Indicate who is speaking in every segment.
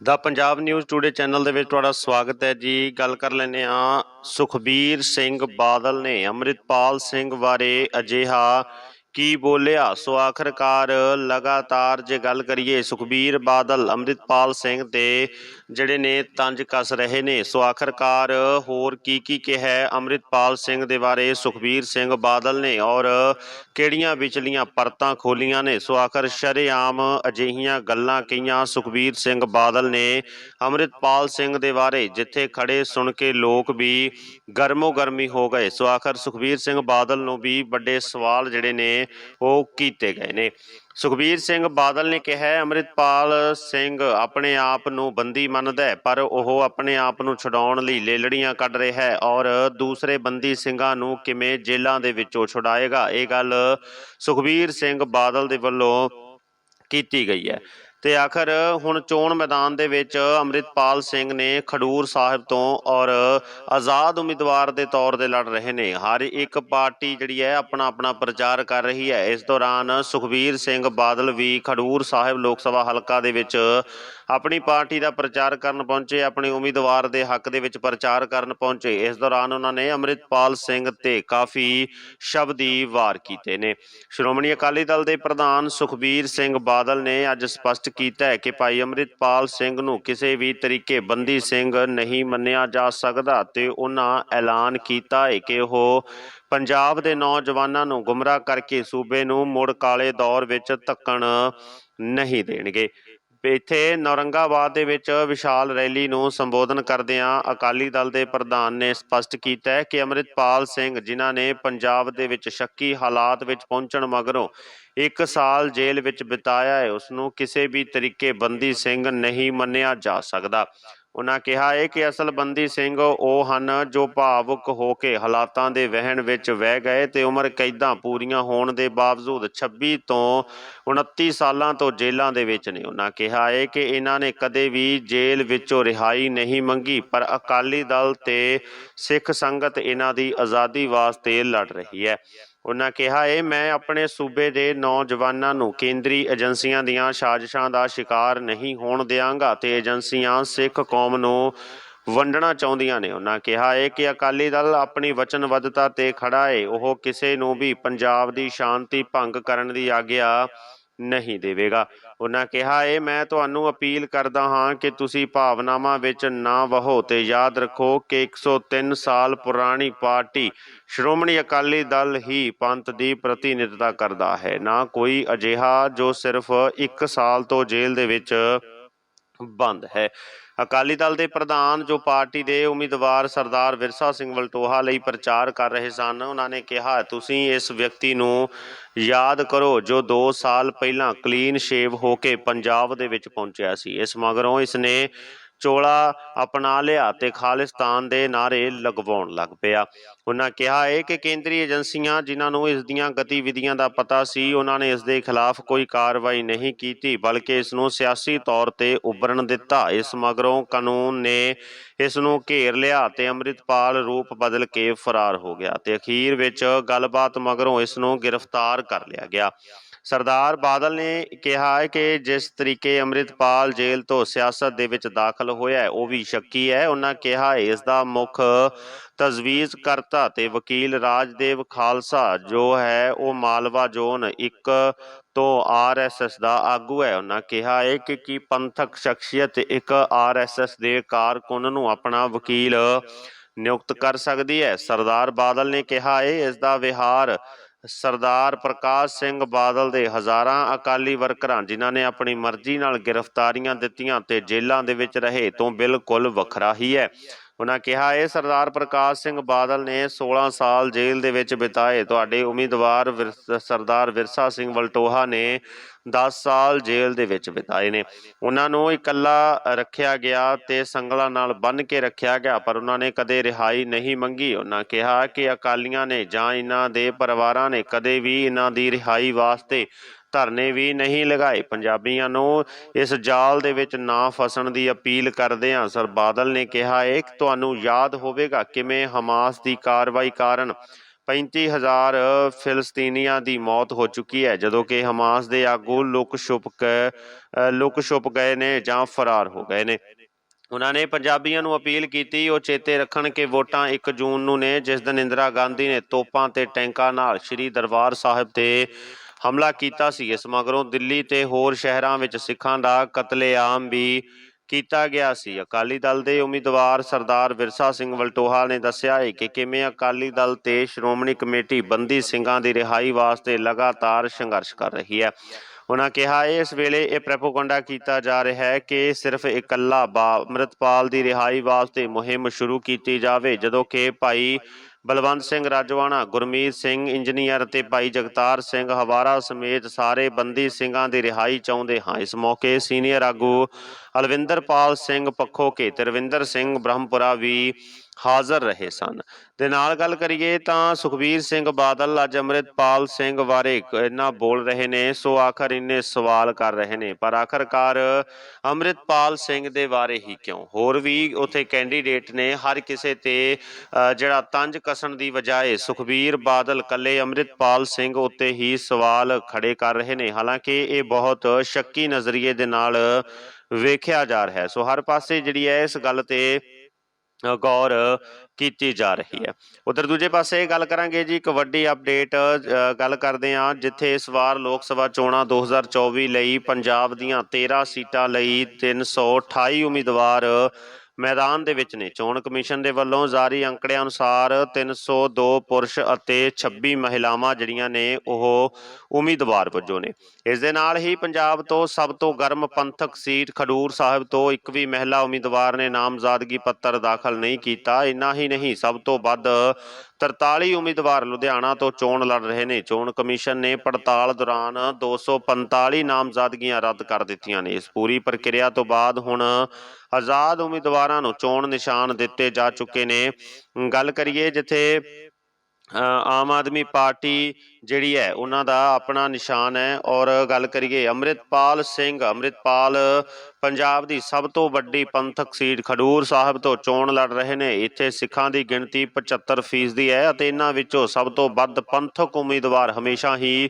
Speaker 1: ਦਾ Punjab news today channel ਦੇ ਵਿੱਚ ਤੁਹਾਡਾ ਸਵਾਗਤ ਹੈ ਜੀ। ਗੱਲ ਕਰ ਲੈਂਦੇ ਆ ਸੁਖਬੀਰ ਸਿੰਘ ਬਾਦਲ ਨੇ ਅੰਮ੍ਰਿਤਪਾਲ ਸਿੰਘ ਬਾਰੇ ਅਜਿਹਾ ਕੀ ਬੋਲਿਆ? ਸੋ ਆਖਰਕਾਰ ਲਗਾਤਾਰ ਜੇ ਗੱਲ ਕਰੀਏ, ਸੁਖਬੀਰ ਬਾਦਲ, ਅੰਮ੍ਰਿਤਪਾਲ ਸਿੰਘ ਦੇ ਜਿਹੜੇ ਨੇ ਤੰਜ ਕੱਸ ਰਹੇ ਨੇ, ਸੋ ਆਖਰਕਾਰ ਹੋਰ ਕੀ ਕੀ ਕਿਹਾ ਹੈ ਅੰਮ੍ਰਿਤਪਾਲ ਸਿੰਘ ਦੇ ਬਾਰੇ? ਸੁਖਬੀਰ ਸਿੰਘ ਬਾਦਲ ਨੇ ਔਰ ਕਿਹੜੀਆਂ ਵਿਚਲੀਆਂ ਪਰਤਾਂ ਖੋਲੀਆਂ ਨੇ? ਸੋ ਆਖਰ ਸ਼ਰੇਆਮ ਅਜਿਹੀਆਂ ਗੱਲਾਂ ਕਹੀਆਂ ਸੁਖਬੀਰ ਸਿੰਘ ਬਾਦਲ ਨੇ ਅੰਮ੍ਰਿਤਪਾਲ ਸਿੰਘ ਦੇ ਬਾਰੇ, ਜਿੱਥੇ ਖੜੇ ਸੁਣ ਕੇ ਲੋਕ ਵੀ ਗਰਮੋ ਗਰਮੀ ਹੋ ਗਏ। ਸੋ ਆਖਰ ਸੁਖਬੀਰ ਸਿੰਘ ਬਾਦਲ ਨੂੰ ਵੀ ਵੱਡੇ ਸਵਾਲ ਜਿਹੜੇ ਨੇ ਉਹ ਕੀਤੇ ਗਏ ਨੇ। ਸੁਖਬੀਰ ਸਿੰਘ ਬਾਦਲ ਨੇ ਕਿਹਾ ਹੈ, ਅੰਮ੍ਰਿਤਪਾਲ ਸਿੰਘ ਆਪਣੇ ਆਪ ਨੂੰ ਬੰਦੀ ਮੰਨਦਾ ਹੈ ਪਰ ਉਹ ਆਪਣੇ ਆਪ ਨੂੰ ਛੁਡਾਉਣ ਲਈ ਲੇਲੜੀਆਂ ਕੱਢ ਰਿਹਾ ਹੈ ਔਰ ਦੂਸਰੇ ਬੰਦੀ ਸਿੰਘਾਂ ਨੂੰ ਕਿਵੇਂ ਜੇਲ੍ਹਾਂ ਦੇ ਵਿੱਚੋਂ ਛੁਡਾਏਗਾ? ਇਹ ਗੱਲ ਸੁਖਬੀਰ ਸਿੰਘ ਬਾਦਲ ਦੇ ਵੱਲੋਂ ਕੀਤੀ ਗਈ ਹੈ। ਤੇ ਆਖਰ ਹੁਣ ਚੋਣ ਮੈਦਾਨ ਦੇ ਵਿੱਚ ਅੰਮ੍ਰਿਤਪਾਲ ਸਿੰਘ ਨੇ ਖਡੂਰ ਸਾਹਿਬ ਤੋਂ ਔਰ ਆਜ਼ਾਦ ਉਮੀਦਵਾਰ ਦੇ ਤੌਰ ਤੇ ਲੜ ਰਹੇ ਨੇ। ਹਰ ਇੱਕ ਪਾਰਟੀ ਜਿਹੜੀ ਹੈ ਆਪਣਾ ਆਪਣਾ ਪ੍ਰਚਾਰ ਕਰ ਰਹੀ ਹੈ। ਇਸ ਦੌਰਾਨ ਸੁਖਬੀਰ ਸਿੰਘ ਬਾਦਲ ਵੀ ਖਡੂਰ ਸਾਹਿਬ ਲੋਕ ਸਭਾ ਹਲਕਾ ਦੇ ਵਿੱਚ ਆਪਣੀ ਪਾਰਟੀ ਦਾ ਪ੍ਰਚਾਰ ਕਰਨ ਪਹੁੰਚੇ, ਆਪਣੇ ਉਮੀਦਵਾਰ ਦੇ ਹੱਕ ਦੇ ਵਿੱਚ ਪ੍ਰਚਾਰ ਕਰਨ ਪਹੁੰਚੇ। ਇਸ ਦੌਰਾਨ ਉਹਨਾਂ ਨੇ ਅੰਮ੍ਰਿਤਪਾਲ ਸਿੰਘ ਤੇ ਕਾਫੀ ਸ਼ਬਦੀ ਵਾਰ ਕੀਤੇ ਨੇ। ਸ਼੍ਰੋਮਣੀ ਅਕਾਲੀ ਦਲ ਦੇ ਪ੍ਰਧਾਨ ਸੁਖਬੀਰ ਸਿੰਘ ਬਾਦਲ ਨੇ ਅੱਜ ਸਪਸ਼ਟ ਕੀਤਾ ਹੈ ਕਿ ਭਾਈ ਅੰਮ੍ਰਿਤਪਾਲ ਸਿੰਘ ਨੂੰ ਕਿਸੇ ਵੀ ਤਰੀਕੇ ਬੰਦੀ ਸਿੰਘ ਨਹੀਂ ਮੰਨਿਆ ਜਾ ਸਕਦਾ ਤੇ ਉਹਨਾਂ ਐਲਾਨ ਕੀਤਾ ਹੈ ਕਿ ਉਹ ਪੰਜਾਬ ਦੇ ਨੌਜਵਾਨਾਂ ਨੂੰ ਗੁੰਮਰਾਹ ਕਰਕੇ ਸੂਬੇ ਨੂੰ ਮੁੜ ਕਾਲੇ ਦੌਰ ਵਿੱਚ ਧੱਕਣ ਨਹੀਂ ਦੇਣਗੇ। ਇੱਥੇ ਨੌਰੰਗਾਬਾਦ ਦੇ ਵਿੱਚ ਵਿਸ਼ਾਲ ਰੈਲੀ ਨੂੰ ਸੰਬੋਧਨ ਕਰਦਿਆਂ ਅਕਾਲੀ ਦਲ ਦੇ ਪ੍ਰਧਾਨ ਨੇ ਸਪਸ਼ਟ ਕੀਤਾ ਹੈ ਕਿ ਅੰਮ੍ਰਿਤਪਾਲ ਸਿੰਘ, ਜਿਨ੍ਹਾਂ ਨੇ ਪੰਜਾਬ ਦੇ ਵਿੱਚ ਸ਼ੱਕੀ ਹਾਲਾਤ ਵਿੱਚ ਪਹੁੰਚਣ ਮਗਰੋਂ ਇੱਕ ਸਾਲ ਜੇਲ੍ਹ ਵਿੱਚ ਬਿਤਾਇਆ ਹੈ ਉਸ ਨੂੰ ਕਿਸੇ ਵੀ ਤਰੀਕੇ ਬੰਦੀ ਸਿੰਘ ਨਹੀਂ ਮੰਨਿਆ ਜਾ ਸਕਦਾ। ਉਹਨਾਂ ਕਿਹਾ ਹੈ ਕਿ ਅਸਲ ਬੰਦੀ ਸਿੰਘ ਉਹ ਹਨ ਜੋ ਭਾਵੁਕ ਹੋ ਕੇ ਹਾਲਾਤਾਂ ਦੇ ਵਹਿਣ ਵਿੱਚ ਵਹਿ ਗਏ ਤੇ ਉਮਰ ਕੈਦਾਂ ਪੂਰੀਆਂ ਹੋਣ ਦੇ ਬਾਵਜੂਦ 26 ਤੋਂ 29 ਸਾਲਾਂ ਤੋਂ ਜੇਲ੍ਹਾਂ ਦੇ ਵਿੱਚ ਨੇ। ਉਹਨਾਂ ਕਿਹਾ ਹੈ ਕਿ ਇਹਨਾਂ ਨੇ ਕਦੇ ਵੀ ਜੇਲ੍ਹ ਵਿੱਚੋਂ ਰਿਹਾਈ ਨਹੀਂ ਮੰਗੀ, ਪਰ ਅਕਾਲੀ ਦਲ ਤੇ ਸਿੱਖ ਸੰਗਤ ਇਹਨਾਂ ਦੀ ਆਜ਼ਾਦੀ ਵਾਸਤੇ ਲੜ ਰਹੀ ਹੈ। ਉਹਨਾਂ ਕਿਹਾ ਏ ਮੈਂ ਆਪਣੇ ਸੂਬੇ ਦੇ ਨੌਜਵਾਨਾਂ ਨੂੰ ਕੇਂਦਰੀ ਏਜੰਸੀਆਂ ਦੀਆਂ ਸਾਜ਼ਿਸ਼ਾਂ ਦਾ ਸ਼ਿਕਾਰ ਨਹੀਂ ਹੋਣ ਦਿਆਂਗਾ ਤੇ ਏਜੰਸੀਆਂ ਸਿੱਖ ਕੌਮ ਨੂੰ ਵੰਡਣਾ ਚਾਹੁੰਦੀਆਂ ਨੇ। ਉਹਨਾਂ ਕਿਹਾ ਹੈ ਕਿ ਅਕਾਲੀ ਦਲ ਆਪਣੀ ਵਚਨਬੱਧਤਾ ਤੇ ਖੜਾ ਏ, ਉਹ ਕਿਸੇ ਨੂੰ ਵੀ ਪੰਜਾਬ ਦੀ ਸ਼ਾਂਤੀ ਭੰਗ ਕਰਨ ਦੀ ਆਗਿਆ ਨਹੀਂ ਦੇਵੇਗਾ। ਉਹਨਾਂ ਕਿਹਾ, ਇਹ ਮੈਂ ਤੁਹਾਨੂੰ ਅਪੀਲ ਕਰਦਾ ਹਾਂ ਕਿ ਤੁਸੀਂ ਭਾਵਨਾਵਾਂ ਵਿੱਚ ਨਾ ਵਹੋ ਤੇ ਯਾਦ ਰੱਖੋ ਕਿ 103 ਸਾਲ ਪੁਰਾਣੀ ਪਾਰਟੀ ਸ਼੍ਰੋਮਣੀ ਅਕਾਲੀ ਦਲ ਹੀ ਪੰਥ ਦੀ ਪ੍ਰਤੀਨਿਧਤਾ ਕਰਦਾ ਹੈ। ਨਾ ਕੋਈ ਅਜਿਹਾ ਜੋ ਸਿਰਫ 1 ਸਾਲ ਤੋਂ ਜੇਲ੍ਹ ਦੇ ਵਿੱਚ ਬੰਦ ਹੈ। ਅਕਾਲੀ ਦਲ ਦੇ ਪ੍ਰਧਾਨ ਜੋ ਪਾਰਟੀ ਦੇ ਉਮੀਦਵਾਰ ਸਰਦਾਰ ਵਿਰਸਾ ਸਿੰਘ ਵਲਟੋਹਾ ਲਈ ਪ੍ਰਚਾਰ ਕਰ ਰਹੇ ਸਨ, ਉਹਨਾਂ ਨੇ ਕਿਹਾ, ਤੁਸੀਂ ਇਸ ਵਿਅਕਤੀ ਨੂੰ ਯਾਦ ਕਰੋ ਜੋ 2 ਸਾਲ ਪਹਿਲਾਂ ਕਲੀਨ ਸ਼ੇਵ ਹੋ ਕੇ ਪੰਜਾਬ ਦੇ ਵਿੱਚ ਪਹੁੰਚਿਆ ਸੀ। ਇਸ ਮਗਰੋਂ ਇਸ ਨੇ ਚੋਲਾ ਅਪਣਾ ਲਿਆ ਤੇ ਖਾਲਿਸਤਾਨ ਦੇ ਨਾਰੇ ਲਗਵਾਉਣ ਲੱਗ ਪਿਆ। ਉਹਨਾਂ ਕਿਹਾ ਹੈ ਕਿ ਕੇਂਦਰੀ ਏਜੰਸੀਆਂ ਜਿਨ੍ਹਾਂ ਨੂੰ ਇਸ ਦੀਆਂ ਗਤੀਵਿਧੀਆਂ ਦਾ ਪਤਾ ਸੀ, ਉਹਨਾਂ ਨੇ ਇਸ ਦੇ ਖਿਲਾਫ ਕੋਈ ਕਾਰਵਾਈ ਨਹੀਂ ਕੀਤੀ, ਬਲਕਿ ਇਸ ਨੂੰ ਸਿਆਸੀ ਤੌਰ ਤੇ ਉਭਰਨ ਦਿੱਤਾ। ਇਸ ਮਗਰੋਂ ਕਾਨੂੰਨ ਨੇ ਇਸ ਨੂੰ ਘੇਰ ਲਿਆ ਤੇ ਅੰਮ੍ਰਿਤਪਾਲ ਰੂਪ ਬਦਲ ਕੇ ਫਰਾਰ ਹੋ ਗਿਆ ਤੇ ਅਖੀਰ ਵਿੱਚ ਗੱਲਬਾਤ ਮਗਰੋਂ ਇਸ ਨੂੰ ਗ੍ਰਿਫਤਾਰ ਕਰ ਲਿਆ ਗਿਆ। ਸਰਦਾਰ ਬਾਦਲ ਨੇ ਕਿਹਾ ਹੈ ਕਿ ਜਿਸ ਤਰੀਕੇ ਅੰਮ੍ਰਿਤਪਾਲ ਜੇਲ੍ਹ ਤੋਂ ਸਿਆਸਤ ਦੇ ਵਿੱਚ ਦਾਖਲ ਹੋਇਆ ਹੈ, ਉਹ ਵੀ ਸ਼ੱਕੀ ਹੈ। ਉਹਨਾਂ ਕਿਹਾ ਇਸ ਦਾ ਮੁੱਖ ਤਜਵੀਜ਼ ਕਰਤਾ ਤੇ ਵਕੀਲ ਰਾਜਦੇਵ ਖਾਲਸਾ ਜੋ ਹੈ, ਉਹ ਮਾਲਵਾ ਜ਼ੋਨ ਇੱਕ ਤੋਂ ਆਰਐਸਐਸ ਦਾ ਆਗੂ ਹੈ। ਉਹਨਾਂ ਕਿਹਾ ਹੈ ਕਿ ਕੀ ਪੰਥਕ ਸ਼ਖਸੀਅਤ ਇੱਕ ਆਰਐਸਐਸ ਦੇ ਕਾਰਕੁਨ ਨੂੰ ਆਪਣਾ ਵਕੀਲ ਨਿਯੁਕਤ ਕਰ ਸਕਦੀ ਹੈ। ਸਰਦਾਰ ਬਾਦਲ ਨੇ ਕਿਹਾ ਹੈ, ਇਸ ਦਾ ਵਿਹਾਰ ਸਰਦਾਰ ਪ੍ਰਕਾਸ਼ ਸਿੰਘ ਬਾਦਲ ਦੇ ਹਜ਼ਾਰਾਂ ਅਕਾਲੀ ਵਰਕਰਾਂ, ਜਿਨ੍ਹਾਂ ਨੇ ਆਪਣੀ ਮਰਜ਼ੀ ਨਾਲ ਗ੍ਰਿਫਤਾਰੀਆਂ ਦਿੱਤੀਆਂ ਤੇ ਜੇਲ੍ਹਾਂ ਦੇ ਵਿੱਚ ਰਹੇ, ਤੋਂ ਬਿਲਕੁਲ ਵੱਖਰਾ ਹੀ ਹੈ। ਉਹਨਾਂ ਕਿਹਾ, ਇਹ ਸਰਦਾਰ ਪ੍ਰਕਾਸ਼ ਸਿੰਘ ਬਾਦਲ ਨੇ 16 ਸਾਲ ਜੇਲ੍ਹ ਦੇ ਵਿੱਚ ਬਿਤਾਏ। ਤੁਹਾਡੇ ਉਮੀਦਵਾਰ ਸਰਦਾਰ ਵਿਰਸਾ ਸਿੰਘ ਵਲਟੋਹਾ ਨੇ 10 ਸਾਲ ਜੇਲ੍ਹ ਦੇ ਵਿੱਚ ਬਿਤਾਏ ਨੇ। ਉਹਨਾਂ ਨੂੰ ਇਕੱਲਾ ਰੱਖਿਆ ਗਿਆ ਤੇ ਸੰਗਲਾਂ ਨਾਲ ਬੰਨ੍ਹ ਕੇ ਰੱਖਿਆ ਗਿਆ, ਪਰ ਉਹਨਾਂ ਨੇ ਕਦੇ ਰਿਹਾਈ ਨਹੀਂ ਮੰਗੀ। ਉਹਨਾਂ ਕਿਹਾ ਕਿ ਅਕਾਲੀਆਂ ਨੇ ਜਾਂ ਇਹਨਾਂ ਦੇ ਪਰਿਵਾਰਾਂ ਨੇ ਕਦੇ ਵੀ ਇਹਨਾਂ ਦੀ ਰਿਹਾਈ ਵਾਸਤੇ ਧਰਨੇ ਵੀ ਨਹੀਂ ਲਗਾਏ। ਪੰਜਾਬੀਆਂ ਨੂੰ ਇਸ ਜਾਲ ਦੇ ਵਿੱਚ ਨਾ ਫਸਣ ਦੀ ਅਪੀਲ ਕਰਦੇ ਹਾਂ। ਸਰ ਬਾਦਲ ਨੇ ਕਿਹਾ ਹੈ ਤੁਹਾਨੂੰ ਯਾਦ ਹੋਵੇਗਾ ਕਿਵੇਂ ਹਮਾਸ ਦੀ ਕਾਰਵਾਈ ਕਾਰਨ 35000 ਫਿਲਸਤੀਨੀਆਂ ਦੀ ਮੌਤ ਹੋ ਚੁੱਕੀ ਹੈ, ਜਦੋਂ ਕਿ ਹਮਾਸ ਦੇ ਆਗੂ ਲੁਕ ਛੁਪ ਕੇ ਲੁਕ ਛੁਪ ਗਏ ਨੇ ਜਾਂ ਫਰਾਰ ਹੋ ਗਏ ਨੇ। ਉਹਨਾਂ ਨੇ ਪੰਜਾਬੀਆਂ ਨੂੰ ਅਪੀਲ ਕੀਤੀ, ਉਹ ਚੇਤੇ ਰੱਖਣ ਕਿ ਵੋਟਾਂ 1 ਜੂਨ ਨੂੰ ਨੇ, ਜਿਸ ਦਿਨ ਇੰਦਰਾ ਗਾਂਧੀ ਨੇ ਤੋਪਾਂ ਤੇ ਟੈਂਕਾਂ ਨਾਲ ਸ੍ਰੀ ਦਰਬਾਰ ਸਾਹਿਬ ਤੇ ਹਮਲਾ ਕੀਤਾ ਸੀ। ਇਸ ਮਗਰੋਂ ਦਿੱਲੀ ਤੇ ਹੋਰ ਸ਼ਹਿਰਾਂ ਵਿੱਚ ਸਿੱਖਾਂ ਦਾ ਕਤਲੇਆਮ ਵੀ ਕੀਤਾ ਗਿਆ ਸੀ। ਅਕਾਲੀ ਦਲ ਦੇ ਉਮੀਦਵਾਰ ਸਰਦਾਰ ਵਿਰਸਾ ਸਿੰਘ ਵਲਟੋਹਾ ਨੇ ਦੱਸਿਆ ਹੈ ਕਿ ਕਿਵੇਂ ਅਕਾਲੀ ਦਲ ਤੇ ਸ਼੍ਰੋਮਣੀ ਕਮੇਟੀ ਬੰਦੀ ਸਿੰਘਾਂ ਦੀ ਰਿਹਾਈ ਵਾਸਤੇ ਲਗਾਤਾਰ ਸੰਘਰਸ਼ ਕਰ ਰਹੀ ਹੈ। ਉਹਨਾਂ ਕਿਹਾ ਹੈ ਇਸ ਵੇਲੇ ਇਹ ਪ੍ਰੈਪੋਗੰਡਾ ਕੀਤਾ ਜਾ ਰਿਹਾ ਹੈ ਕਿ ਸਿਰਫ ਇਕੱਲਾ ਬਾ, ਅੰਮ੍ਰਿਤਪਾਲ ਦੀ ਰਿਹਾਈ ਵਾਸਤੇ ਮੁਹਿੰਮ ਸ਼ੁਰੂ ਕੀਤੀ ਜਾਵੇ, ਜਦੋਂ ਕਿ ਭਾਈ ਬਲਵੰਤ ਸਿੰਘ ਰਾਜਵਾਨਾ, ਗੁਰਮੀਤ ਸਿੰਘ ਇੰਜੀਨੀਅਰ ਅਤੇ ਭਾਈ ਜਗਤਾਰ ਸਿੰਘ ਹਵਾਰਾ ਸਮੇਤ ਸਾਰੇ ਬੰਦੀ ਸਿੰਘਾਂ ਦੀ ਰਿਹਾਈ ਚਾਹੁੰਦੇ ਹਾਂ। ਇਸ ਮੌਕੇ ਸੀਨੀਅਰ ਆਗੂ ਅਲਵਿੰਦਰਪਾਲ ਸਿੰਘ ਪੱਖੋਕੇ ਕੇ ਤਰਵਿੰਦਰ ਸਿੰਘ ਬ੍ਰਹਮਪੁਰਾ ਵੀ ਹਾਜ਼ਰ ਰਹੇ ਸਨ। ਦੇ ਨਾਲ ਗੱਲ ਕਰੀਏ ਤਾਂ ਸੁਖਬੀਰ ਸਿੰਘ ਬਾਦਲ ਅੱਜ ਅੰਮ੍ਰਿਤਪਾਲ ਸਿੰਘ ਬਾਰੇ ਇੰਨਾ ਬੋਲ ਰਹੇ ਨੇ, ਸੋ ਆਖਰ ਇੰਨੇ ਸਵਾਲ ਕਰ ਰਹੇ ਨੇ। ਪਰ ਆਖਰਕਾਰ ਅੰਮ੍ਰਿਤਪਾਲ ਸਿੰਘ ਦੇ ਬਾਰੇ ਹੀ ਕਿਉਂ? ਹੋਰ ਵੀ ਉਥੇ ਕੈਂਡੀਡੇਟ ਨੇ, ਹਰ ਕਿਸੇ ਤੇ ਜਿਹੜਾ ਤੰਜ ਕਸਣ ਦੀ ਬਜਾਏ ਸੁਖਬੀਰ ਬਾਦਲ ਕੱਲੇ ਅੰਮ੍ਰਿਤਪਾਲ ਸਿੰਘ ਉੱਤੇ ਹੀ ਸਵਾਲ ਖੜੇ ਕਰ ਰਹੇ ਨੇ। ਹਾਲਾਂਕਿ ਇਹ ਬਹੁਤ ਸ਼ੱਕੀ ਨਜ਼ਰੀਏ ਦੇ ਨਾਲ ਵੇਖਿਆ ਜਾ ਰਿਹਾ ਹੈ। ਸੋ ਹਰ ਪਾਸੇ ਜਿਹੜੀ ਹੈ ਇਸ ਗੱਲ ਤੇ ਗੌਰ ਕੀਤੀ ਜਾ ਰਹੀ ਹੈ। ਉਧਰ ਦੂਜੇ ਪਾਸੇ ਗੱਲ ਕਰਾਂਗੇ ਜੀ ਇੱਕ ਵੱਡੀ ਅਪਡੇਟ ਅ, ਗੱਲ ਕਰਦੇ ਹਾਂ ਜਿੱਥੇ ਇਸ ਵਾਰ ਲੋਕ ਸਭਾ ਚੋਣਾਂ 2024 ਲਈ ਪੰਜਾਬ ਦੀਆਂ 13 ਸੀਟਾਂ ਲਈ 328 ਉਮੀਦਵਾਰ ਮੈਦਾਨ ਦੇ ਵਿੱਚ ਨੇ। ਚੋਣ ਕਮਿਸ਼ਨ ਦੇ ਵੱਲੋਂ ਜਾਰੀ ਅੰਕੜਿਆਂ ਅਨੁਸਾਰ 302 ਪੁਰਸ਼ ਅਤੇ 26 ਮਹਿਲਾਵਾਂ ਜਿਹੜੀਆਂ ਨੇ ਉਹ ਉਮੀਦਵਾਰ ਵਜੋਂ ਨੇ। ਇਸ ਦੇ ਨਾਲ ਹੀ ਪੰਜਾਬ ਤੋਂ ਸਭ ਤੋਂ ਗਰਮ ਪੰਥਕ ਸੀਟ ਖਡੂਰ ਸਾਹਿਬ ਤੋਂ ਇੱਕ ਵੀ ਮਹਿਲਾ ਉਮੀਦਵਾਰ ਨੇ ਨਾਮਜ਼ਦਗੀ ਪੱਤਰ ਦਾਖਲ ਨਹੀਂ ਕੀਤਾ। ਇੰਨਾ ਹੀ ਨਹੀਂ, ਸਭ ਤੋਂ ਵੱਧ 43 ਉਮੀਦਵਾਰ ਲੁਧਿਆਣਾ ਤੋਂ ਚੋਣ ਲੜ ਰਹੇ ਨੇ। ਚੋਣ ਕਮਿਸ਼ਨ ਨੇ ਪੜਤਾਲ ਦੌਰਾਨ 245 ਨਾਮਜ਼ਦਗੀਆਂ ਰੱਦ ਕਰ ਦਿੱਤੀਆਂ ਨੇ। ਇਸ ਪੂਰੀ ਪ੍ਰਕਿਰਿਆ ਤੋਂ ਬਾਅਦ ਹੁਣ ਆਜ਼ਾਦ ਉਮੀਦਵਾਰਾਂ ਨੂੰ ਚੋਣ ਨਿਸ਼ਾਨ ਦਿੱਤੇ ਜਾ ਚੁੱਕੇ ਨੇ। ਗੱਲ ਕਰੀਏ ਜਿੱਥੇ ਆਮ ਆਦਮੀ ਪਾਰਟੀ ਜਿਹੜੀ ਹੈ, ਉਹਨਾਂ ਦਾ ਆਪਣਾ ਨਿਸ਼ਾਨ ਹੈ। ਔਰ ਗੱਲ ਕਰੀਏ ਅੰਮ੍ਰਿਤਪਾਲ ਸਿੰਘ, ਅੰਮ੍ਰਿਤਪਾਲ ਪੰਜਾਬ ਦੀ ਸਭ ਤੋਂ ਵੱਡੀ ਪੰਥਕ ਸੀਟ ਖਡੂਰ ਸਾਹਿਬ ਤੋਂ ਚੋਣ ਲੜ ਰਹੇ ਨੇ। ਇੱਥੇ ਸਿੱਖਾਂ ਦੀ ਗਿਣਤੀ 75% ਦੀ ਹੈ ਅਤੇ ਇਹਨਾਂ ਵਿੱਚੋਂ ਸਭ ਤੋਂ ਵੱਧ ਪੰਥਕ ਉਮੀਦਵਾਰ ਹਮੇਸ਼ਾ ਹੀ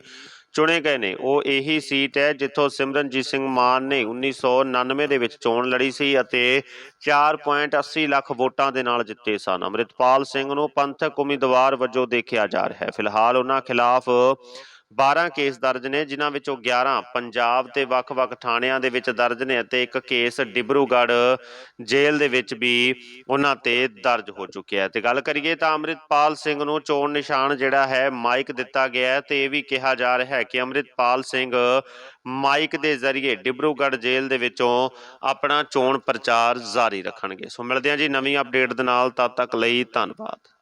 Speaker 1: ਚੁਣੇ ਗਏ ਨੇ। ਉਹ ਇਹੀ ਸੀਟ ਹੈ ਜਿੱਥੋਂ ਸਿਮਰਨਜੀਤ ਸਿੰਘ ਮਾਨ ਨੇ 1999 ਦੇ ਵਿੱਚ ਚੋਣ ਲੜੀ ਸੀ ਅਤੇ 4.80 ਲੱਖ ਵੋਟਾਂ ਦੇ ਨਾਲ ਜਿੱਤੇ ਸਨ। ਅੰਮ੍ਰਿਤਪਾਲ ਸਿੰਘ ਨੂੰ ਪੰਥਕ ਉਮੀਦਵਾਰ ਵਜੋਂ ਦੇਖਿਆ ਜਾ ਰਿਹਾ ਹੈ। ਫਿਲਹਾਲ ਉਹਨਾਂ ਖਿਲਾਫ 12 ਕੇਸ ਦਰਜ ਨੇ, ਜਿਨ੍ਹਾਂ ਵਿੱਚੋਂ 11 ਪੰਜਾਬ ਤੇ ਵੱਖ-ਵੱਖ ਥਾਣਿਆਂ ਦੇ ਵਿੱਚ ਦਰਜ ਨੇ ਅਤੇ ਇੱਕ ਕੇਸ ਡਿਬਰੂਗੜ੍ਹ ਜੇਲ੍ਹ ਦੇ ਵਿੱਚ ਵੀ ਉਹਨਾਂ ਤੇ ਦਰਜ ਹੋ ਚੁੱਕਿਆ ਹੈ। ਤੇ ਗੱਲ ਕਰੀਏ ਤਾਂ ਅੰਮ੍ਰਿਤਪਾਲ ਸਿੰਘ ਨੂੰ ਚੋਣ ਨਿਸ਼ਾਨ ਜਿਹੜਾ ਹੈ, ਮਾਈਕ ਦਿੱਤਾ ਗਿਆ ਹੈ ਤੇ ਇਹ ਵੀ ਕਿਹਾ ਜਾ ਰਿਹਾ ਹੈ ਕਿ ਅੰਮ੍ਰਿਤਪਾਲ ਸਿੰਘ ਮਾਈਕ ਦੇ ਜ਼ਰੀਏ ਡਿਬਰੂਗੜ੍ਹ ਜੇਲ੍ਹ ਦੇ ਵਿੱਚੋਂ ਆਪਣਾ ਚੋਣ ਪ੍ਰਚਾਰ ਜਾਰੀ ਰੱਖਣਗੇ। ਸੋ ਮਿਲਦੇ ਹਾਂ ਜੀ ਨਵੀਂ ਅਪਡੇਟ ਦੇ ਨਾਲ, ਤਦ ਤੱਕ ਲਈ ਧੰਨਵਾਦ।